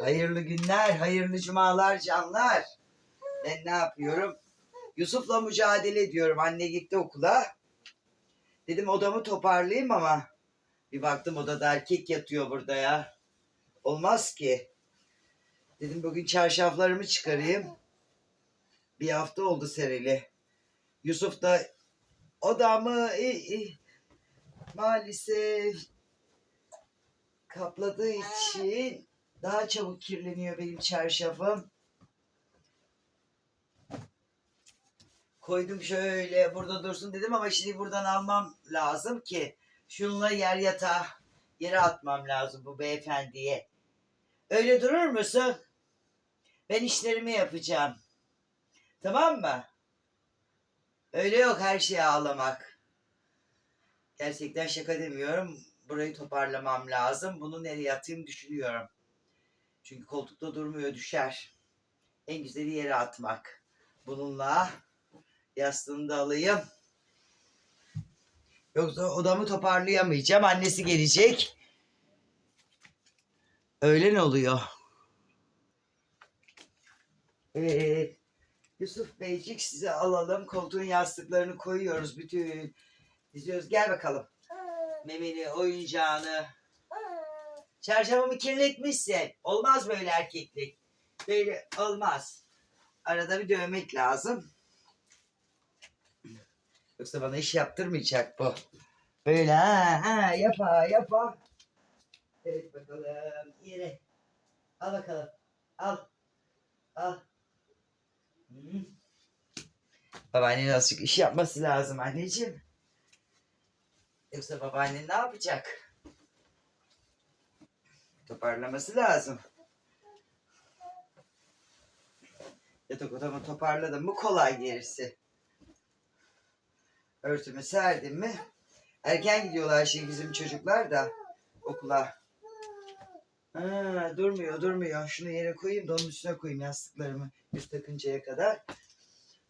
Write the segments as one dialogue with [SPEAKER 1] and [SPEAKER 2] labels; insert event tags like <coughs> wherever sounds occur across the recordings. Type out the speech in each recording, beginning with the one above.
[SPEAKER 1] Hayırlı günler, hayırlı cumalar canlar. Ben ne yapıyorum? Yusuf'la mücadele ediyorum. Anne gitti okula. Dedim odamı toparlayayım ama bir baktım odada erkek yatıyor burada ya. Olmaz ki. Dedim bugün çarşaflarımı çıkarayım. Bir hafta oldu serili. Yusuf da odamı i- i- maalesef kapladığı için daha çabuk kirleniyor benim çarşafım. Koydum şöyle burada dursun dedim ama şimdi buradan almam lazım ki şununla yer yatağı yere atmam lazım bu beyefendiye. Öyle durur musun? Ben işlerimi yapacağım. Tamam mı? Öyle yok her şeye ağlamak. Gerçekten şaka demiyorum. Burayı toparlamam lazım. Bunu nereye atayım düşünüyorum. Çünkü koltukta durmuyor düşer. En güzeli yere atmak. Bununla yastığını da alayım. Yoksa odamı toparlayamayacağım. Annesi gelecek. Öyle ne oluyor? Evet. Yusuf Beycik size alalım. Koltuğun yastıklarını koyuyoruz. Bütün diziyoruz. Gel bakalım. Memeli oyuncağını. Çarşafımı kirletmişsin. Olmaz böyle erkeklik. Böyle olmaz. Arada bir dövmek lazım. Yoksa bana iş yaptırmayacak bu. Böyle ha, ha yapa yapa. Evet bakalım yere. Al bakalım. Al. Al. Hı. Babaannenin azıcık iş yapması lazım anneciğim. Yoksa babaannen ne yapacak? Toparlaması lazım. Yatak odamı toparladım mı kolay gerisi. Örtümü serdim mi? Erken gidiyorlar şimdi bizim çocuklar da okula. Ha, durmuyor durmuyor. Şunu yere koyayım da onun üstüne koyayım yastıklarımı üst takıncaya kadar.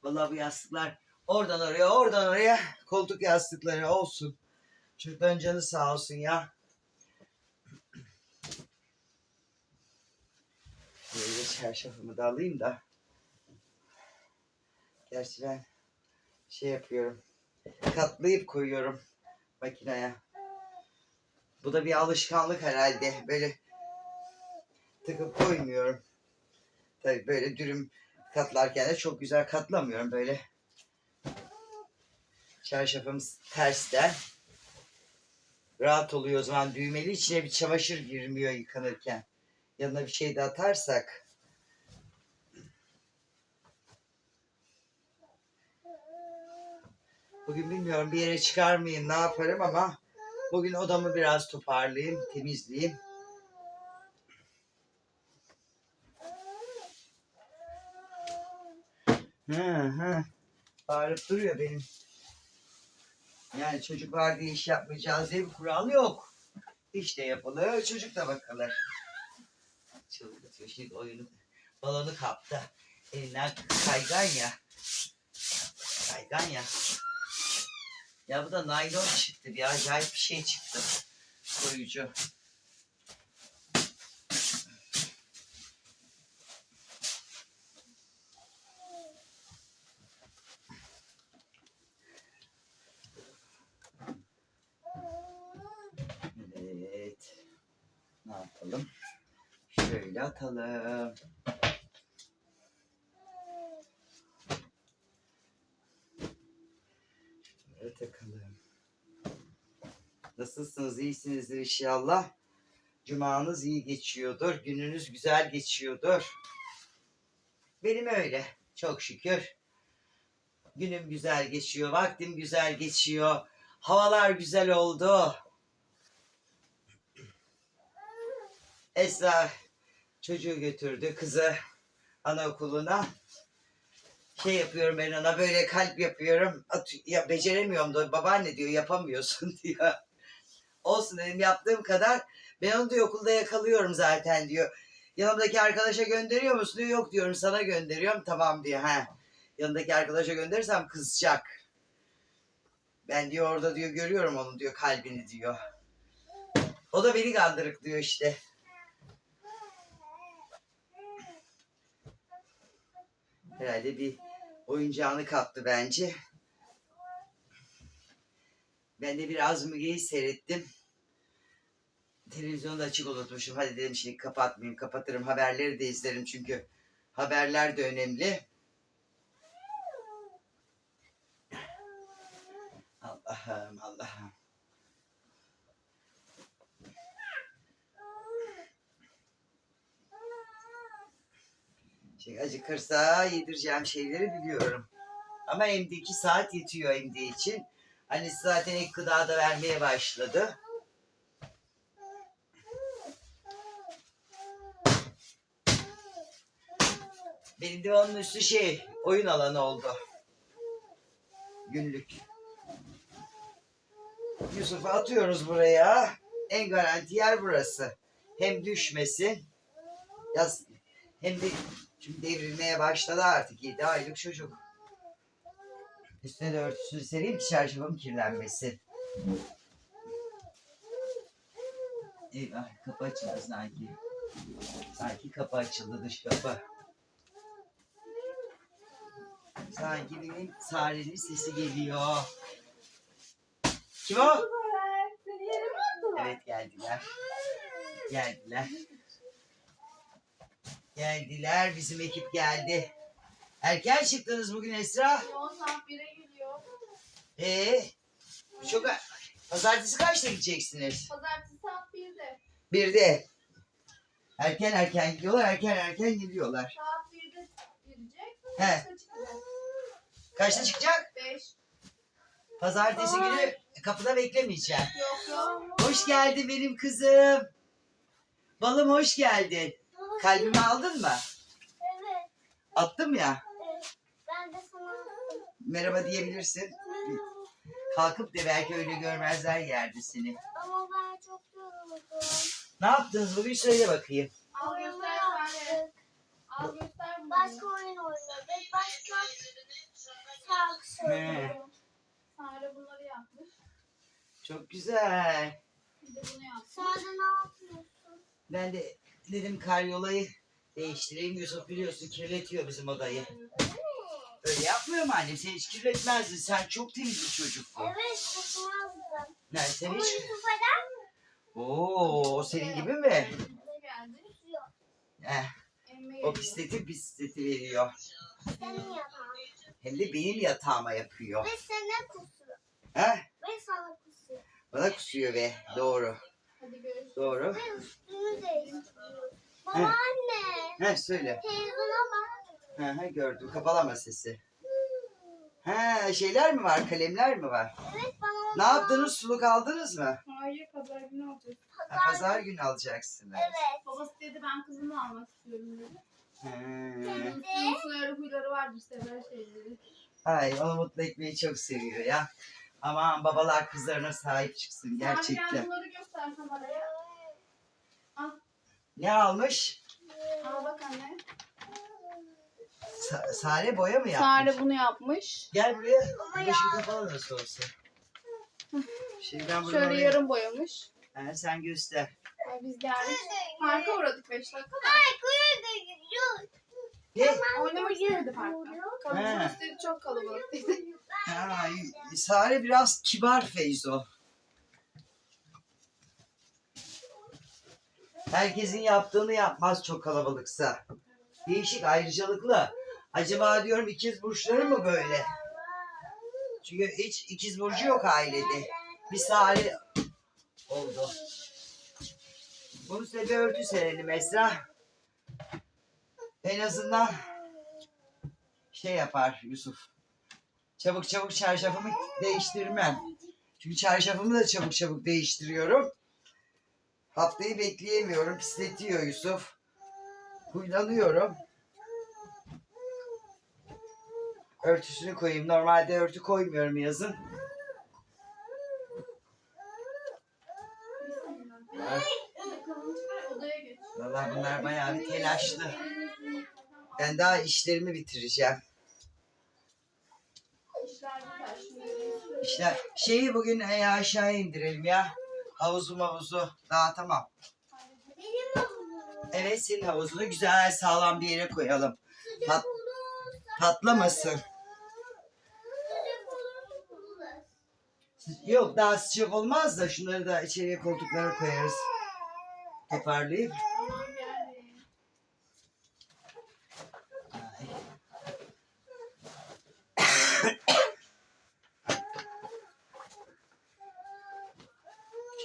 [SPEAKER 1] Vallahi bu yastıklar oradan oraya oradan oraya koltuk yastıkları olsun. Çocukların canı sağ olsun ya. Böyle çarşafımı da alayım da. Gerçi ben şey yapıyorum. Katlayıp koyuyorum makineye. Bu da bir alışkanlık herhalde. Böyle tıkıp koymuyorum. Tabii böyle dürüm katlarken de çok güzel katlamıyorum böyle. Çarşafım tersten. Rahat oluyor o zaman düğmeli içine bir çamaşır girmiyor yıkanırken. Yanına bir şey de atarsak. Bugün bilmiyorum bir yere çıkar mıyım ne yaparım ama bugün odamı biraz toparlayayım, temizleyeyim. Hı hı. Bağırıp duruyor benim. Yani çocuk var diye iş yapmayacağız diye bir kural yok. İş de yapılır, çocuk da bakılır. Çıldırtıyor şimdi oyunu. Balonu kaptı. Elinden kaygan ya. Kaygan ya. Ya bu da naylon çıktı. Bir acayip bir şey çıktı. Koyucu. Evet. Ne yapalım? Şöyle atalım. Şöyle takalım. Nasılsınız? İyisinizdir inşallah. Cumanız iyi geçiyordur. Gününüz güzel geçiyordur. Benim öyle. Çok şükür. Günüm güzel geçiyor. Vaktim güzel geçiyor. Havalar güzel oldu. Esra çocuğu götürdü kızı anaokuluna. Şey yapıyorum ben ona böyle kalp yapıyorum. At, ya beceremiyorum da babaanne diyor yapamıyorsun <laughs> diyor. Olsun dedim yaptığım kadar. Ben onu diyor okulda yakalıyorum zaten diyor. Yanımdaki arkadaşa gönderiyor musun diyor. Yok diyorum sana gönderiyorum. Tamam diyor. He. Yanındaki arkadaşa gönderirsem kızacak. Ben diyor orada diyor görüyorum onun diyor kalbini diyor. O da beni kandırık diyor işte. Herhalde bir oyuncağını kaptı bence. Ben de biraz Müge'yi seyrettim. Televizyonu da açık unutmuşum. Hadi dedim şimdi kapatmayayım. Kapatırım. Haberleri de izlerim çünkü haberler de önemli. Allah'ım Allah'ım. Şey, acıkırsa yedireceğim şeyleri biliyorum. Ama emdi iki saat yetiyor emdi için. Annesi zaten ek gıda da vermeye başladı. Benim de onun üstü şey, oyun alanı oldu. Günlük. Yusuf'u atıyoruz buraya. En garanti yer burası. Hem düşmesin. Yaz, hem de çünkü devrilmeye başladı artık. 7 aylık çocuk. Üstüne de örtüsünü sereyim ki çarşafım kirlenmesin. Eyvah kapı açıldı sanki. Sanki kapı açıldı dış kapı. Sanki benim Sare'nin sesi geliyor. Kim o? Evet geldiler. Geldiler. Geldiler. Bizim ekip geldi. Erken çıktınız bugün Esra.
[SPEAKER 2] Yoğun saat 1'e geliyor.
[SPEAKER 1] Ee, çok pazartesi kaçta gideceksiniz?
[SPEAKER 2] Pazartesi saat 1'de.
[SPEAKER 1] Bir de erken erken gidiyorlar, erken erken geliyorlar.
[SPEAKER 2] Saat 1'de girecek.
[SPEAKER 1] He.
[SPEAKER 2] Kaçta çıkacak?
[SPEAKER 1] Kaçta çıkacak?
[SPEAKER 2] 5.
[SPEAKER 1] Pazartesi
[SPEAKER 2] Ay.
[SPEAKER 1] günü kapıda beklemeyeceğim.
[SPEAKER 2] Yok yok.
[SPEAKER 1] Hoş geldin benim kızım. Balım hoş geldin. Kalbimi aldın mı?
[SPEAKER 3] Evet,
[SPEAKER 1] Attım ya.
[SPEAKER 3] evet. Ben de sana attım.
[SPEAKER 1] Merhaba diyebilirsin. Kalkıp da belki öyle görmezler yerde seni.
[SPEAKER 3] Ama ben çok yoruldum.
[SPEAKER 1] Ne yaptınız bugün söyle bakayım.
[SPEAKER 2] Al göster Sare.
[SPEAKER 3] yaptık.
[SPEAKER 2] Al göster bunu.
[SPEAKER 3] Başka oyun oynadık. Başka şarkı söyledik.
[SPEAKER 2] Sare bunları yapmış.
[SPEAKER 1] Çok güzel.
[SPEAKER 2] Bir de bunu yapmış.
[SPEAKER 3] De ne yapıyorsun?
[SPEAKER 1] Ben de dedim karyolayı değiştireyim. Yusuf biliyorsun kirletiyor bizim odayı. Öyle yapmıyor mu annem? Sen hiç kirletmezdin. Sen çok temiz bir çocuktun.
[SPEAKER 3] Evet, sıkmazdım.
[SPEAKER 1] Ne sen
[SPEAKER 3] Ama
[SPEAKER 1] hiç...
[SPEAKER 3] Yusuf'a
[SPEAKER 1] Oo, o senin gibi mi? Eh,
[SPEAKER 2] Emme
[SPEAKER 1] o pisleti pisleti veriyor.
[SPEAKER 3] Senin yatağın.
[SPEAKER 1] Hem de benim yatağıma yapıyor.
[SPEAKER 3] Ve sana kusuyor.
[SPEAKER 1] He?
[SPEAKER 3] Ve sana kusuyor.
[SPEAKER 1] Bana kusuyor ve doğru.
[SPEAKER 2] Hadi görüşürüz.
[SPEAKER 1] Doğru.
[SPEAKER 3] Ve değiştiriyor. Babaanne.
[SPEAKER 1] He söyle.
[SPEAKER 3] Televizyona bak.
[SPEAKER 1] He he gördüm. Kapalama sesi. He şeyler mi var? Kalemler mi var?
[SPEAKER 3] Evet bana
[SPEAKER 1] Ne yaptınız? Suluk aldınız mı?
[SPEAKER 2] Hayır pazar günü alacağız.
[SPEAKER 1] Ha, pazar günü alacaksınız.
[SPEAKER 3] Evet.
[SPEAKER 2] Babası dedi ben kızımı almak istiyorum dedi.
[SPEAKER 1] He.
[SPEAKER 2] Onun suyarı huyları vardır sever şeyleri.
[SPEAKER 1] Ay onu mutlu etmeyi çok seviyor ya. Aman babalar kızlarına sahip çıksın gerçekten.
[SPEAKER 2] bunları göster kameraya.
[SPEAKER 1] Ne almış?
[SPEAKER 2] Al bak anne.
[SPEAKER 1] Sa- Sare boya mı yapmış?
[SPEAKER 2] Sare bunu yapmış.
[SPEAKER 1] Gel buraya.
[SPEAKER 3] Ama
[SPEAKER 1] Başın kapalı nasıl olsa. Şimdi ben bunu
[SPEAKER 2] Şöyle
[SPEAKER 1] oraya-
[SPEAKER 2] yarım boyamış.
[SPEAKER 1] He, sen göster.
[SPEAKER 2] Ay, Biz geldik. Parka uğradık 5 dakika da.
[SPEAKER 3] Ay kuyruğu da.
[SPEAKER 1] Ne?
[SPEAKER 2] Oynamak istemedi parkta. Kalın istedi çok kalabalık dedi. <laughs>
[SPEAKER 1] Ha, Sare biraz kibar Feyzo. Herkesin yaptığını yapmaz çok kalabalıksa. Değişik ayrıcalıklı. Acaba diyorum ikiz burçları mı böyle? Çünkü hiç ikiz burcu yok ailede. Bir Sare oldu. Bunun üstüne bir örtü serelim Esra. En azından şey yapar Yusuf. Çabuk çabuk çarşafımı değiştirmem. Çünkü çarşafımı da çabuk çabuk değiştiriyorum. Haftayı bekleyemiyorum. Pisletiyor Yusuf. Huylanıyorum. Örtüsünü koyayım. Normalde örtü koymuyorum yazın. Valla bunlar bayağı bir telaşlı. Ben daha işlerimi bitireceğim. İşte şeyi bugün e, aşağı indirelim ya. Havuzu mavuzu dağıtamam. Evet senin havuzunu güzel sağlam bir yere koyalım.
[SPEAKER 3] Olursa
[SPEAKER 1] Patlamasın. Yok daha sıcak olmaz da şunları da içeriye koltuklara koyarız. Toparlayıp.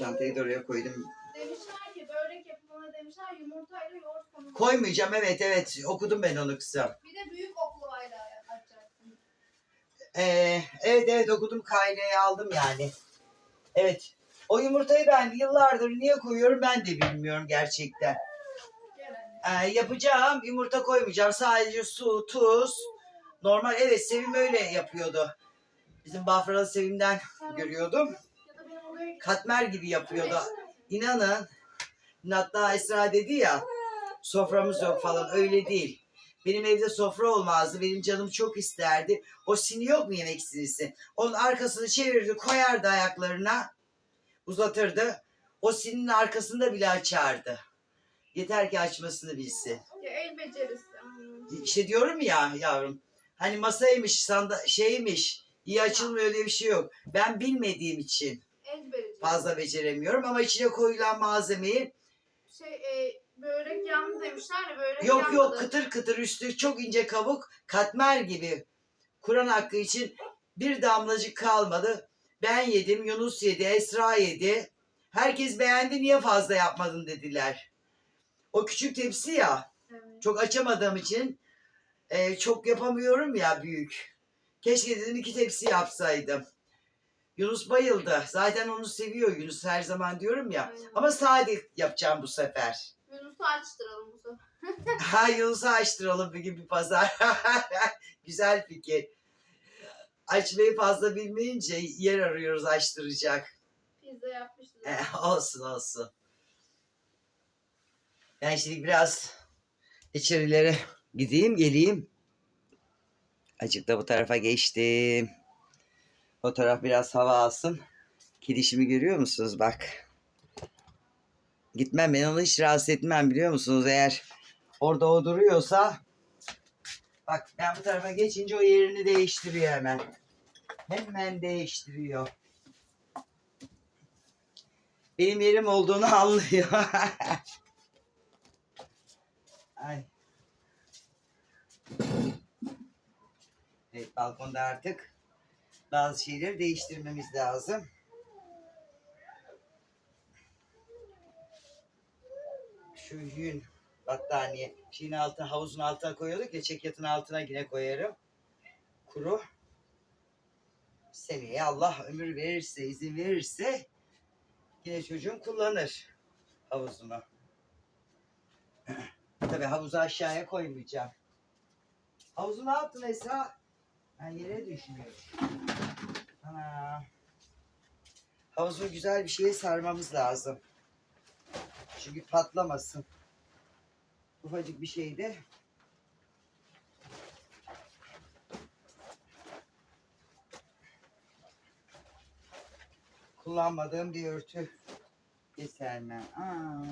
[SPEAKER 1] Çantayı da oraya koydum.
[SPEAKER 2] Demişler ki börek yapımına demişler yumurtayla yoğurt konulur.
[SPEAKER 1] Koymayacağım evet evet okudum ben onu kızım.
[SPEAKER 2] Bir de büyük oklavayla açacaksın.
[SPEAKER 1] Ee, evet evet okudum kaynayı aldım yani. Evet. O yumurtayı ben yıllardır niye koyuyorum ben de bilmiyorum gerçekten. Ee, yapacağım yumurta koymayacağım sadece su, tuz. Normal evet Sevim öyle yapıyordu. Bizim Bafralı Sevim'den görüyordum. Katmer gibi yapıyordu. İnanın hatta Esra dedi ya soframız yok falan öyle değil. Benim evde sofra olmazdı. Benim canım çok isterdi. O sini yok mu yemek sinisi? Onun arkasını çevirirdi koyardı ayaklarına uzatırdı. O sinin arkasında bile açardı. Yeter ki açmasını bilsin.
[SPEAKER 2] Ya el becerisi.
[SPEAKER 1] İşte diyorum ya yavrum. Hani masaymış, sanda şeymiş. iyi açılmıyor diye bir şey yok. Ben bilmediğim için
[SPEAKER 2] El
[SPEAKER 1] fazla beceremiyorum ama içine koyulan malzemeyi
[SPEAKER 2] Şey e, börek yandı demişler ya börek
[SPEAKER 1] yok
[SPEAKER 2] yanmadı.
[SPEAKER 1] yok kıtır kıtır üstü çok ince kabuk katmer gibi. Kur'an hakkı için bir damlacık kalmadı. Ben yedim, Yunus yedi, Esra yedi. Herkes beğendi niye fazla yapmadın dediler. O küçük tepsi ya
[SPEAKER 2] Evet.
[SPEAKER 1] çok açamadığım için e, çok yapamıyorum ya büyük. Keşke dedim iki tepsi yapsaydım. Yunus bayıldı. Zaten onu seviyor Yunus her zaman diyorum ya.
[SPEAKER 2] Aynen.
[SPEAKER 1] Ama sade yapacağım bu sefer.
[SPEAKER 2] Yunus'u açtıralım bu sefer. <laughs> <laughs>
[SPEAKER 1] Ha Yunus'u açtıralım bir gün bir pazar. <laughs> Güzel fikir. Açmayı fazla bilmeyince yer arıyoruz açtıracak.
[SPEAKER 2] Pizza yapmıştı.
[SPEAKER 1] Eh, olsun olsun. Ben şimdi biraz içerilere gideyim geleyim. Acık da bu tarafa geçtim. O taraf biraz hava alsın. Gidişimi görüyor musunuz bak. Gitmem ben onu hiç rahatsız etmem biliyor musunuz? Eğer orada o duruyorsa bak ben bu tarafa geçince o yerini değiştiriyor hemen. Hemen değiştiriyor. Benim yerim olduğunu <laughs> anlıyor. Ay. Evet balkonda artık bazı şeyleri değiştirmemiz lazım. Şu yün battaniye şeyin altına havuzun altına koyuyorduk ya çekyatın altına yine koyarım. Kuru. Seneye Allah ömür verirse izin verirse yine çocuğum kullanır havuzunu. <clears throat> Tabii havuzu aşağıya koymayacağım. Havuzu ne yaptın Esra? Ben yere düşmüyor. Ana. Havuzu güzel bir şeye sarmamız lazım. Çünkü patlamasın. Ufacık bir şeyde. Kullanmadığım bir örtü sermem. Aa.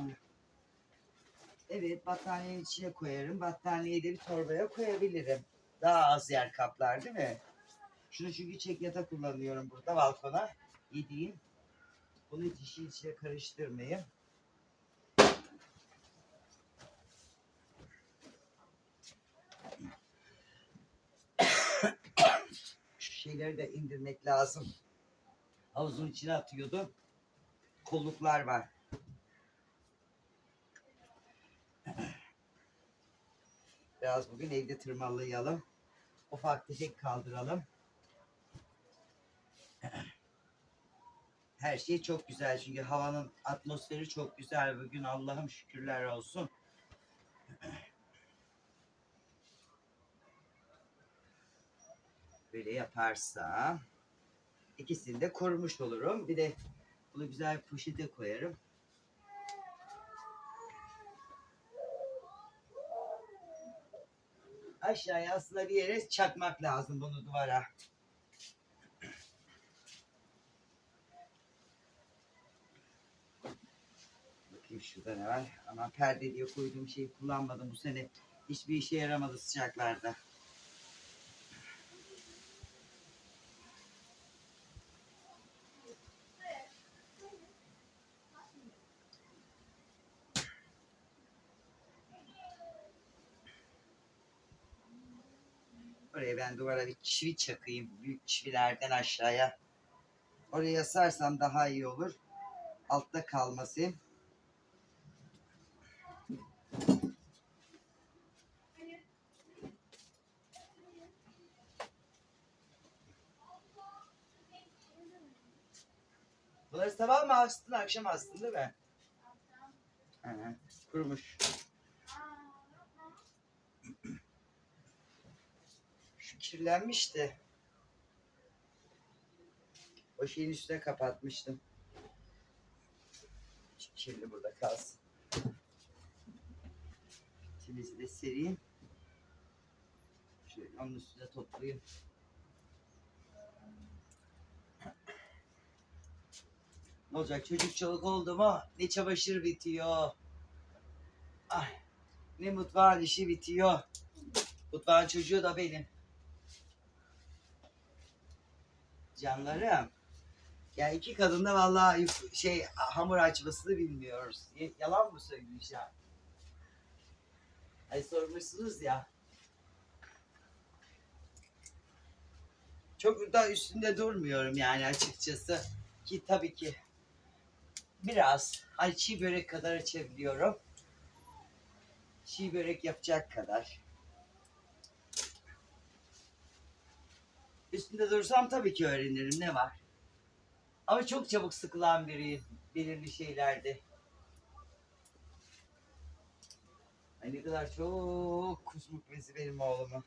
[SPEAKER 1] Evet battaniyenin içine koyarım. Battaniyeyi de bir torbaya koyabilirim. Daha az yer kaplar değil mi? Şunu çünkü çek yata kullanıyorum burada balkona. Yediğim. Bunu hiç işin içine karıştırmayayım. <coughs> Şu şeyleri de indirmek lazım. Havuzun içine atıyordum. Kolluklar var. <coughs> Biraz bugün evde tırmalayalım. Ufak tefek kaldıralım. Her şey çok güzel çünkü havanın atmosferi çok güzel bugün Allah'ım şükürler olsun. Böyle yaparsam ikisini de korumuş olurum. Bir de bunu güzel bir poşete koyarım. Aşağıya aslında bir yere çakmak lazım bunu duvara. Bakayım şurada ne var. Ama perde diye koyduğum şeyi kullanmadım bu sene. Hiçbir işe yaramadı sıcaklarda. Oraya ben duvara bir çivi çakayım. Büyük çivilerden aşağıya. Oraya sarsam daha iyi olur. Altta kalmasın. Bunları sabah mı astın, akşam astın değil mi? Hı, kurumuş. Kirlenmişti. O şeyin üstüne kapatmıştım. Kirli burada kalsın. Temizi de sereyim. Şöyle onun üstüne toplayayım. Ne olacak çocuk çoluk oldu mu ne çamaşır bitiyor. Ay, ne mutfağın işi bitiyor. Mutfağın çocuğu da benim. Canlarım. Ya iki kadın da vallahi şey hamur açmasını bilmiyoruz. Yalan mı söyleyeceğim? Ay sormuşsunuz ya. Çok da üstünde durmuyorum yani açıkçası. Ki tabii ki biraz hani çiğ börek kadar açabiliyorum. Çiğ börek yapacak kadar. Üstünde dursam tabii ki öğrenirim ne var. Ama çok çabuk sıkılan biriyim belirli şeylerde. Ay ne kadar çok kusmuk bezi benim oğlumu.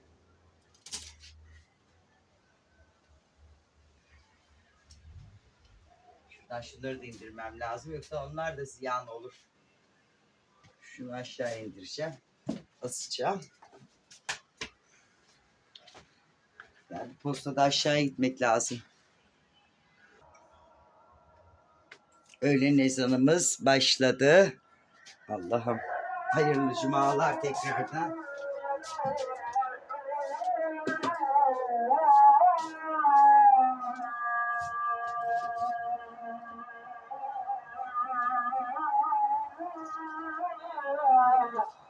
[SPEAKER 1] Şuradan şunları da indirmem lazım yoksa onlar da ziyan olur. Şunu aşağı indireceğim. Asacağım. Yani postada aşağıya gitmek lazım. Öğlen ezanımız başladı. Allah'ım hayırlı cumalar tekrardan. <laughs>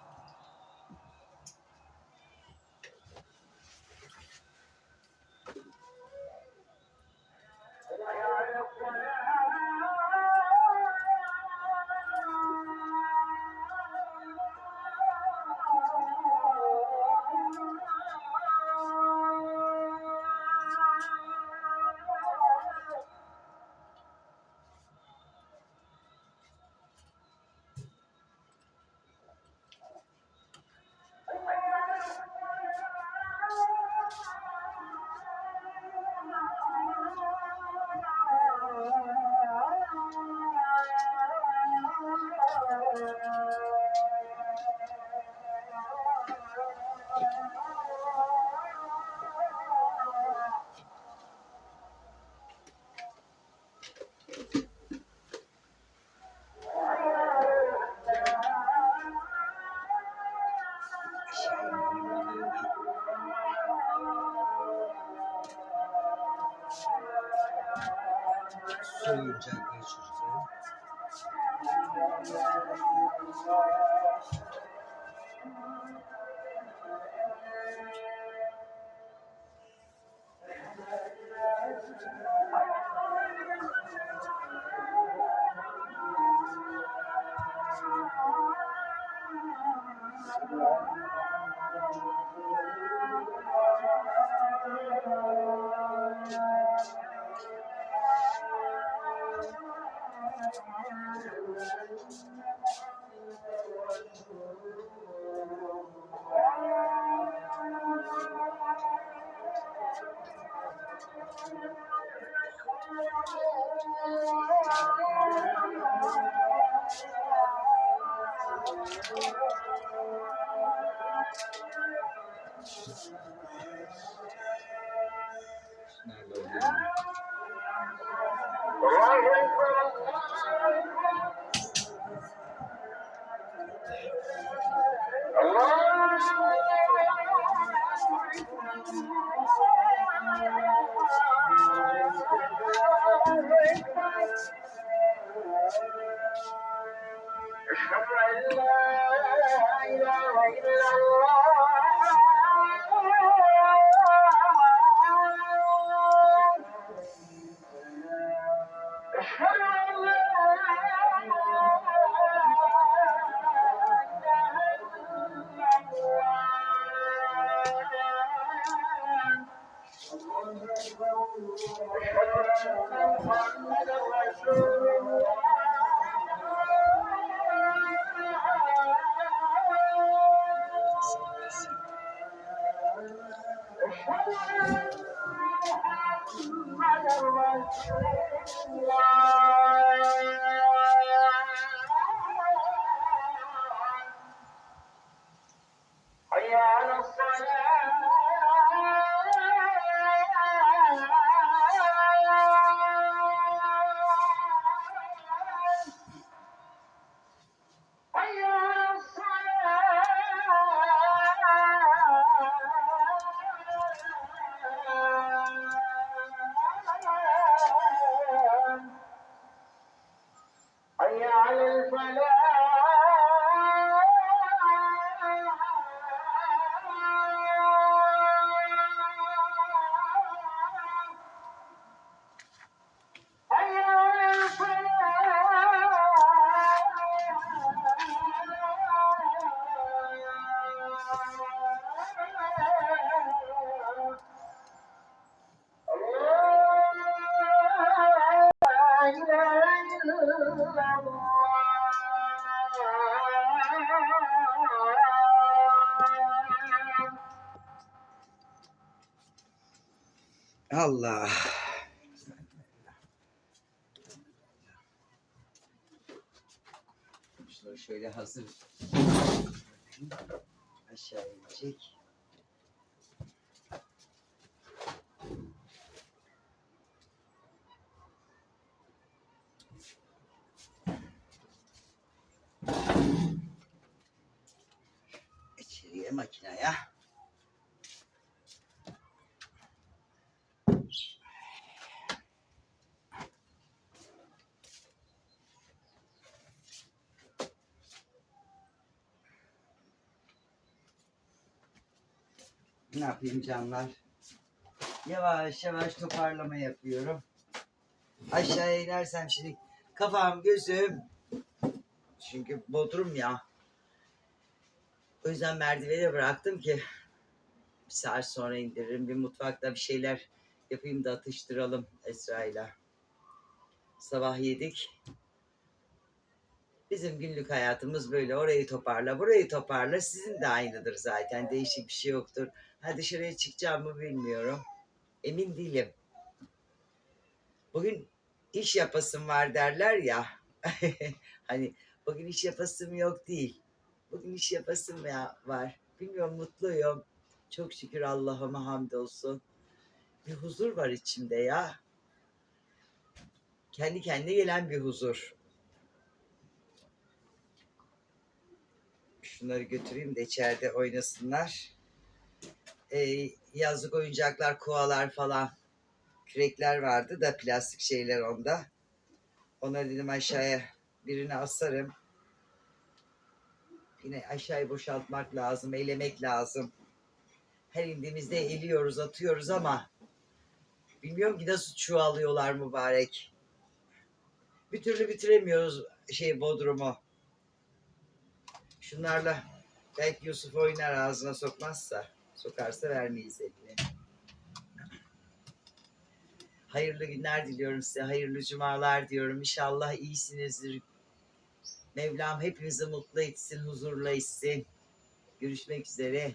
[SPEAKER 1] Nerede
[SPEAKER 4] I'm not a
[SPEAKER 1] Allah. Şunları şöyle hazır. Aşağı inecek. İçeriye makineye. Ne yapayım canlar? Yavaş yavaş toparlama yapıyorum. Aşağıya inersem şimdi kafam gözüm çünkü bodrum ya. O yüzden merdivene bıraktım ki bir saat sonra indiririm. Bir mutfakta bir şeyler yapayım da atıştıralım Esra'yla. Sabah yedik. Bizim günlük hayatımız böyle. Orayı toparla, burayı toparla. Sizin de aynıdır zaten. Değişik bir şey yoktur. Ha dışarıya çıkacağım mı bilmiyorum. Emin değilim. Bugün iş yapasım var derler ya. <laughs> hani bugün iş yapasım yok değil. Bugün iş yapasım ya var. Bilmiyorum mutluyum. Çok şükür Allah'ıma hamdolsun. Bir huzur var içimde ya. Kendi kendine gelen bir huzur. Şunları götüreyim de içeride oynasınlar. Ee, yazlık oyuncaklar, kovalar falan. Kürekler vardı da plastik şeyler onda. Ona dedim aşağıya birini asarım. Yine aşağıyı boşaltmak lazım, elemek lazım. Her indiğimizde eliyoruz, atıyoruz ama bilmiyorum ki nasıl çuvalıyorlar mübarek. Bir türlü bitiremiyoruz şey Bodrum'u. Şunlarla belki Yusuf oynar ağzına sokmazsa. Sokarsa vermeyiz eline. Hayırlı günler diliyorum size. Hayırlı cumalar diyorum. İnşallah iyisinizdir. Mevlam hepimizi mutlu etsin, huzurla etsin. Görüşmek üzere.